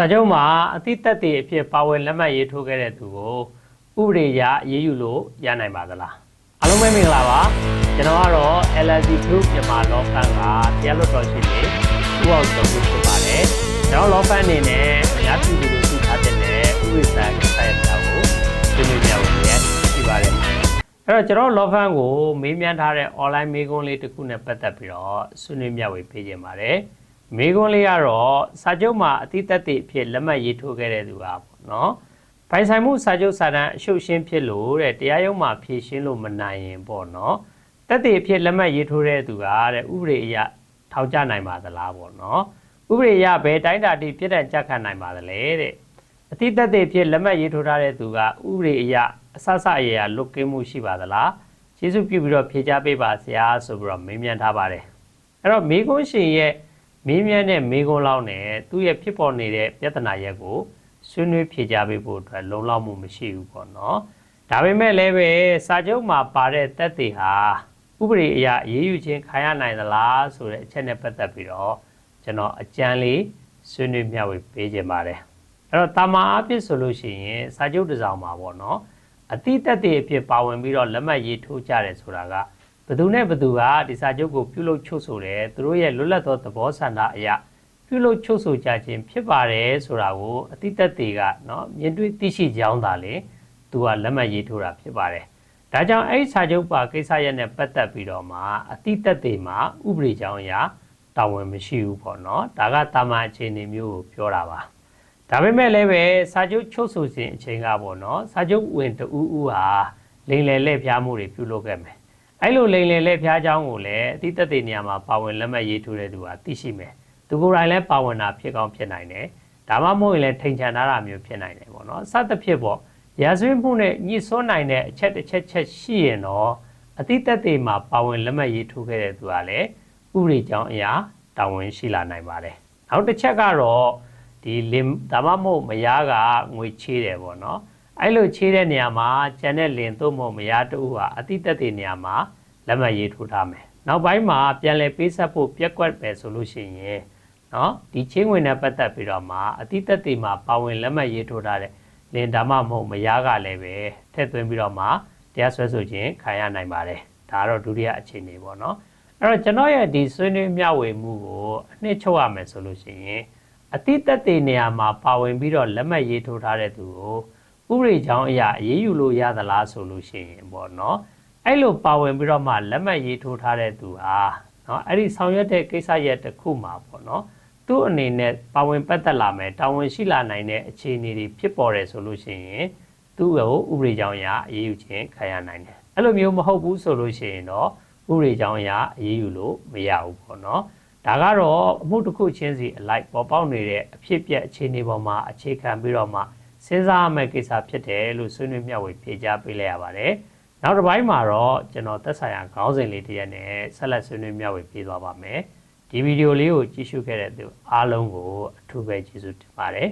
စာချုပ်မှာအတိတက်တည်အဖြစ်ပါဝင်လက်မှတ်ရေးထိုးခဲ့တဲ့သူကိုဥပဒေအရအရေးယူလို့ရနိုင်ပါသလားအားလုံးပဲမင်္ဂလာပါကျွန်တော်ကတော့ LLD Group မြန်မာ Law Firm ကတရားလွှတ်တော်ရှိနေဥအောင်ဆုံးဖြစ်ပါတယ်ကျွန်တော် Law Firm အနေနဲ့အများပြည်သူတွေသိထားတဲ့ဥပဒေဆိုင်ရာဆိုင်ရာကိုဆွေးနွေးပြဖို့ရရှိပါတယ်အဲ့တော့ကျွန်တော် Law Firm ကိုမေးမြန်းထားတဲ့ online မေးခွန်းလေးတစ်ခုနဲ့ပတ်သက်ပြီးတော့ဆွေးနွေးမျှဝေပေးခြင်းပါတယ် မေးခွန်းလေးကတော့စာချုပ်မှာအတိတ်တည်းအဖြစ်လက်မှတ်ရေးထိုးခဲ့တဲ့သူကပေါ့နော်ပိုင်ဆိုင်မှုစာချုပ်စာတမ်းအရှုပ်ရှင်းဖြစ်လို့တဲ့တရားရုံးမှာဖြေရှင်းလို့မနိုင်ရင်ပေါ့နော်တက်တည်အဖြစ်လက်မှတ်ရေးထိုးတဲ့သူကတဲ့ဥပဒေအရထောက်ကြနိုင်ပါသလားပေါ့နော်ဥပဒေအရဘယ်တိုင်းတာတိပြည့်တဲ့ကြက်ခံနိုင်ပါသလဲတဲ့အတိတ်တည်းအဖြစ်လက်မှတ်ရေးထိုးထားတဲ့သူကဥပဒေအရအဆဆအရာလွတ်ကင်းမှုရှိပါသလားကျေးဇူးပြုပြီးတော့ဖြေချပေးပါဆရာဆိုပြီးတော့မေးမြန်းထားပါတယ်အဲ့တော့မိကွန်းရှင်ရဲ့ မေးမြန်းတဲ့မေးခွန်းလောက်နဲ့သူ့ရဲ့ဖြစ်ပေါ်နေတဲ့ပြဿနာရက်ကိုဆွေးနွေးဖြေကြားပေးဖို့အတွက်လုံလောက်မှုမရှိဘူးပေါ့နော်ဒါပေမဲ့လည်းပဲစာချုပ်မှာပါတဲ့တက်တွေဟာဥပဒေအရအေးအေးချင်းခံရနိုင်သလားဆိုတဲ့အချက်နဲ့ပတ်သက်ပြီးတော့ကျွန်တော်အကြံလေးဆွေးနွေးမျှဝေပေးခြင်းပါတယ်အဲ့တော့တာမာအဖြစ်ဆိုလို့ရှိရင်စာချုပ်တစ်စောင်မှာပေါ့နော်အတိတက်တွေအဖြစ်ပါဝင်ပြီးတော့လက်မှတ်ရေးထိုးကြတယ်ဆိုတာက ဘသူနဲ့ဘသူကဒီစာချုပ်ကိုပြုလုပ်ချုပ်ဆိုတယ်သူတို့ရဲ့လွတ်လပ်သောသဘောဆန္ဒအရပြုလုပ်ချုပ်ဆိုကြခြင်းဖြစ်ပါတယ်ဆိုတာကိုအတိတ်တွေကနော်မြင်တွေ့သိရှိကြောင်းသာလေသူကလက်မှတ်ရေးထိုးတာဖြစ်ပါတယ်။ဒါကြောင့်အဲ့ဒီစာချုပ်ပါကိစ္စရက်နဲ့ပတ်သက်ပြီးတော့မှအတိတ်တွေမှာဥပဒေကြောင်းအရတာဝန်မရှိဘူးပေါ့နော်။ဒါကတာမန်အခြေအနေမျိုးကိုပြောတာပါ။ဒါပေမဲ့လည်းပဲစာချုပ်ချုပ်ဆိုခြင်းအချိန်ကပေါ့နော်။စာချုပ်ဝင်တူးဦးဟာလိန်လယ်လက်ပြားမှုတွေပြုလုပ်ခဲ့မယ်။ အဲ့လိုလိန်လည်လက်ပြားကြောင်းကိုလည်းအတိတက်တွေနေရာမှာပါဝင်လက်မှတ်ရေးထိုးတဲ့သူကသိရှိမယ်သူကိုယ်တိုင်လည်းပါဝင်တာဖြစ်ကောင်းဖြစ်နိုင်တယ်ဒါမှမဟုတ်ရင်လည်းထိန်ချန်ထားတာမျိုးဖြစ်နိုင်တယ်ပေါ့နော်စသဖြင့်ပေါ့ရာဇဝတ်မှုနဲ့ညှိစွန်းနိုင်တဲ့အချက်တစ်ချက်ချက်ရှိရင်တော့အတိတက်တွေမှာပါဝင်လက်မှတ်ရေးထိုးခဲ့တဲ့သူကလည်းဥပဒေကြောင်းအရာတာဝန်ရှိလာနိုင်ပါတယ်နောက်တစ်ချက်ကတော့ဒီလင်ဒါမှမဟုတ်မယားကငွေချေးတယ်ပေါ့နော် အဲ့လိုချေးတဲ့နေရာမှာကျန်တဲ့လင်သို့မဟုတ်မယားတူဟာအတိတက်တွေနေရာမှာလက်မှတ်ရေးထိုးထားမယ်နောက်ပိုင်းမှာပြန်လည်ပေးဆက်ဖို့ပြက်ကွက်ပဲဆိုလို့ရှိရင်နော်ဒီချင်းဝင်နဲ့ပတ်သက်ပြီးတော့မှအတိတက်တွေမှာပါဝင်လက်မှတ်ရေးထိုးထားတဲ့လင်ဒါမှမဟုတ်မယားကလည်းပဲထည့်သွင်းပြီးတော့မှတရားစွဲဆိုခြင်းခံရနိုင်ပါတယ်ဒါကတော့ဒုတိယအခြေအနေပေါ့နော်အဲ့တော့ကျွန်တော်ရဲ့ဒီဆွေးနွေးမျှဝေမှုကိုအနှစ်ချုပ်ရမယ်ဆိုလို့ရှိရင်အတိတက်တွေနေရာမှာပါဝင်ပြီးတော့လက်မှတ်ရေးထိုးထားတဲ့သူကို ဥပဒေကြောင်းအရာအေးအေးယူလို့ရသလားဆိုလို့ရှိရင်ပေါ့နော်အဲ့လိုပါဝင်ပြီးတော့မှလက်မှတ်ရေးထိုးထားတဲ့သူဟာနော်အဲ့ဒီဆောင်ရွက်တဲ့ကိစ္စရက်တစ်ခုမှာပေါ့နော်သူ့အနေနဲ့ပါဝင်ပတ်သက်လာမယ်တာဝန်ရှိလာနိုင်တဲ့အခြေအနေတွေဖြစ်ပေါ်တယ်ဆိုလို့ရှိရင်သူ့ကိုဥပဒေကြောင်းအရအရေးယူခြင်းခံရနိုင်တယ်အဲ့လိုမျိုးမဟုတ်ဘူးဆိုလို့ရှိရင်တော့ဥပဒေကြောင်းအရအရေးယူလို့မရဘူးပေါ့နော်ဒါကတော့အမှုတစ်ခုချင်းစီအလိုက်ပေါ်ပေါက်နေတဲ့အဖြစ်ပြက်အခြေအနေပေါ်မှာအခြေခံပြီးတော့မှ စဉ်းစားရမယ့်ကိစ္စဖြစ်တယ်လို့ဆွေးနွေးမျှဝေဖြေကြားပေးလိုက်ရပါတယ်နောက်တစ်ပိုင်းမှာတော့ကျွန်တော်သက်ဆိုင်ရာခေါင်းစဉ်လေးတစ်ရက်နဲ့ဆက်လက်ဆွေးနွေးမျှဝေပေးသွားပါမယ်ဒီဗီဒီယိုလေးကိုကြည့်ရှုခဲ့တဲ့သူအားလုံးကိုအထူးပဲကျေးဇူးတင်ပါတယ်